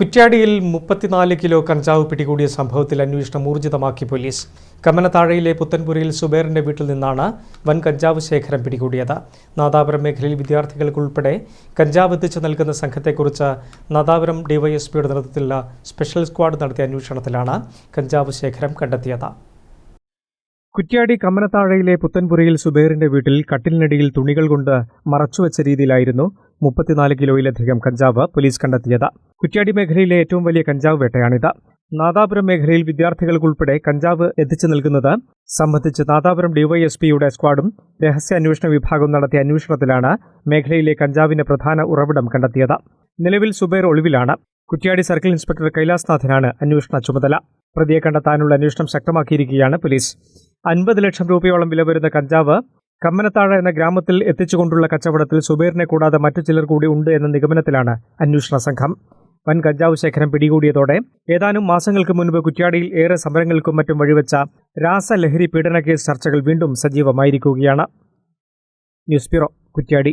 കുറ്റ്യാടിയിൽ മുപ്പത്തിനാല് കിലോ കഞ്ചാവ് പിടികൂടിയ സംഭവത്തിൽ അന്വേഷണം ഊർജിതമാക്കി പോലീസ്. കമ്മനത്താഴയിലെ പുത്തൻപുരയിൽ സുബേറിന്റെ വീട്ടിൽ നിന്നാണ് വൻ കഞ്ചാവ് ശേഖരം പിടികൂടിയത്. നാദാപുരം മേഖലയിൽ വിദ്യാർത്ഥികൾക്കുൾപ്പെടെ കഞ്ചാവ് എത്തിച്ചു നൽകുന്ന സംഘത്തെക്കുറിച്ച് നാദാപുരം ഡിവൈഎസ്പിയുടെ നേതൃത്വത്തിലുള്ള സ്പെഷ്യൽ സ്ക്വാഡ് നടത്തിയ അന്വേഷണത്തിലാണ് കഞ്ചാവ് ശേഖരം കണ്ടെത്തിയത്. കുറ്റ്യാടി കമ്മനത്താഴയിലെ പുത്തൻപുരയിൽ സുബേറിന്റെ വീട്ടിൽ കട്ടിലിനടിയിൽ തുണികൾ കൊണ്ട് മറച്ചുവെച്ച രീതിയിലായിരുന്നു മുപ്പത്തിനാല് കിലോയിലധികം കഞ്ചാവ് പോലീസ് കണ്ടെത്തിയത്. കുറ്റ്യാടി മേഖലയിലെ ഏറ്റവും വലിയ കഞ്ചാവ് വേട്ടയാണിത്. നാദാപുരം മേഖലയിൽ വിദ്യാർത്ഥികൾക്കുൾപ്പെടെ കഞ്ചാവ് എത്തിച്ചു നൽകുന്നത് സംബന്ധിച്ച് നാദാപുരം ഡിവൈഎസ്പിയുടെ സ്ക്വാഡും രഹസ്യ അന്വേഷണ വിഭാഗവും നടത്തിയ അന്വേഷണത്തിലാണ് മേഖലയിലെ കഞ്ചാവിന്റെ പ്രധാന ഉറവിടം കണ്ടെത്തിയത്. നിലവിൽ സുബൈർ ഒളിവിലാണ്. കുറ്റ്യാടി സർക്കിൾ ഇൻസ്പെക്ടർ കൈലാസ്നാഥനാണ് അന്വേഷണ ചുമതല. പ്രതിയെ കണ്ടെത്താനുള്ള അന്വേഷണം ശക്തമാക്കിയിരിക്കുകയാണ് പോലീസ്. അൻപത് ലക്ഷം രൂപയോളം വില വരുന്ന കഞ്ചാവ് കമ്മനത്താഴ എന്ന ഗ്രാമത്തിൽ എത്തിച്ചുകൊണ്ടുള്ള കച്ചവടത്തിൽ സുബൈറിനെ കൂടാതെ മറ്റു ചിലർ കൂടി ഉണ്ട് എന്ന നിഗമനത്തിലാണ് അന്വേഷണ സംഘം. വൻ കഞ്ചാവ് ശേഖരം പിടികൂടിയതോടെ ഏതാനും മാസങ്ങൾക്ക് മുൻപ് കുറ്റ്യാടിയിൽ ഏറെ സമരങ്ങൾക്കും മറ്റും വഴിവെച്ച രാസലഹരി പീഡന കേസ് ചർച്ചകൾ വീണ്ടും സജീവമായിരിക്കുകയാണ്. News bureau Kuttiadi.